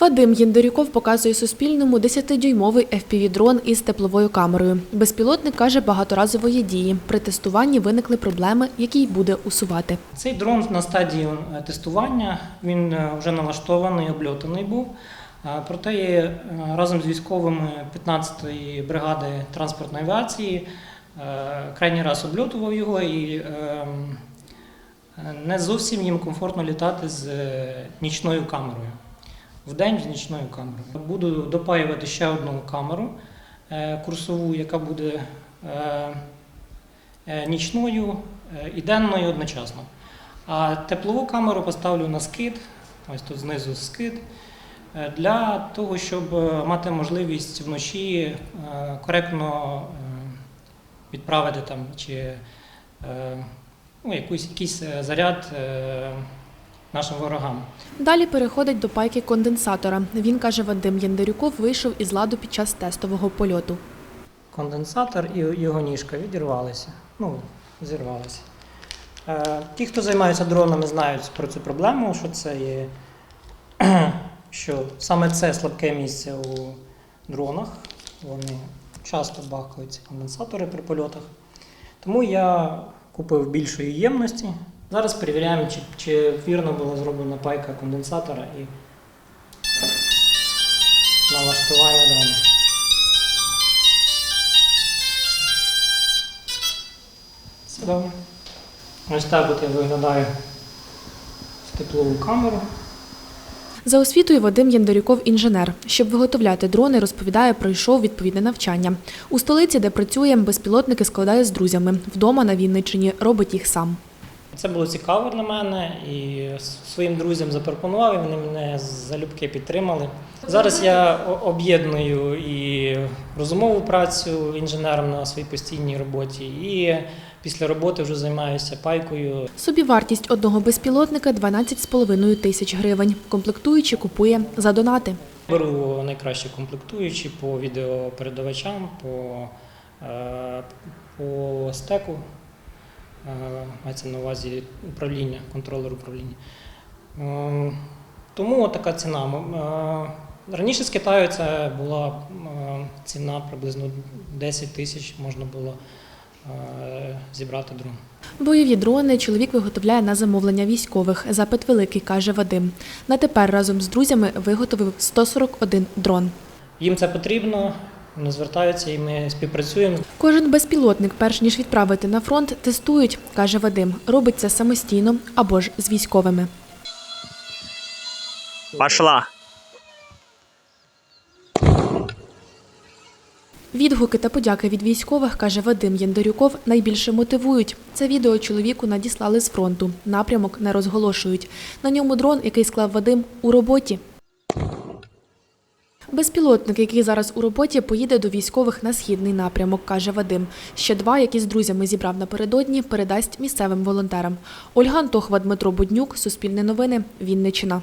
Вадим Єндерюков показує Суспільному 10-дюймовий FPV-дрон із тепловою камерою. Безпілотник каже багаторазової дії. При тестуванні виникли проблеми, які й буде усувати. Цей дрон на стадії е, тестування, він е, вже налаштований, обльотаний був. Е, Проте разом з військовими 15-ї бригади транспортної авіації крайній раз обльотував його і не зовсім їм комфортно літати з нічною камерою. Вдень з нічною камерою. Буду допаювати ще одну камеру е, курсову, яка буде е, е, нічною і денною одночасно. А теплову камеру поставлю на скид, ось тут знизу скид, для того, щоб мати можливість вночі коректно відправити там чи ну, якийсь е, заряд нашим ворогам. Далі переходить до пайки конденсатора. Він каже, Вадим Єндерюков вийшов із ладу під час тестового польоту. конденсатор і його ніжка відірвалися. Ну, зірвалися. Е, Ті, хто займаються дронами, знають про цю проблему, що це є, що саме це слабке місце у дронах. Вони часто бахають ці конденсатори при польотах. Тому я купив більшої ємності. Зараз перевіряємо, чи, чи вірно була зроблена пайка конденсатора і налаштування дрона. Все добре. Ось так от я виглядаю в теплову камеру. За освітою Вадим Єндерюков інженер. Щоб виготовляти дрони, розповідає, пройшов відповідне навчання. У столиці, де працює, безпілотники складає з друзями. Вдома на Вінниччині робить їх сам. Це було цікаво для мене і своїм друзям запропонував, і вони мене залюбки підтримали. Зараз я об'єдную і розумову працю інженером на своїй постійній роботі, і після роботи вже займаюся пайкою. Собівартість одного безпілотника 12,5 тисяч гривень. Комплектуючі купує за донати. Беру найкращі комплектуючі по відеопередавачам, по, е, по стеку, мається на увазі управління, контролер управління. Е, Тому така ціна. Е, Раніше з Китаю це була е, ціна приблизно 10 тисяч, можна було е, зібрати дрон. Бойові дрони чоловік виготовляє на замовлення військових. Запит великий, каже Вадим. На тепер разом з друзями виготовив 141 дрон. Їм це потрібно, вони звертаються і ми співпрацюємо. Кожен безпілотник, перш ніж відправити на фронт, тестують, каже Вадим. Робить це самостійно або ж з військовими. Пошла. Відгуки та подяки від військових, каже Вадим Єндерюков, найбільше мотивують. Це відео чоловіку надіслали з фронту. Напрямок не розголошують. На ньому дрон, який склав Вадим, у роботі. Безпілотник, який зараз у роботі, поїде до військових на східний напрямок, каже Вадим. Ще два, які з друзями зібрав напередодні, передасть місцевим волонтерам. Ольга Антохва, Дмитро Буднюк, Суспільне новини, Вінниччина.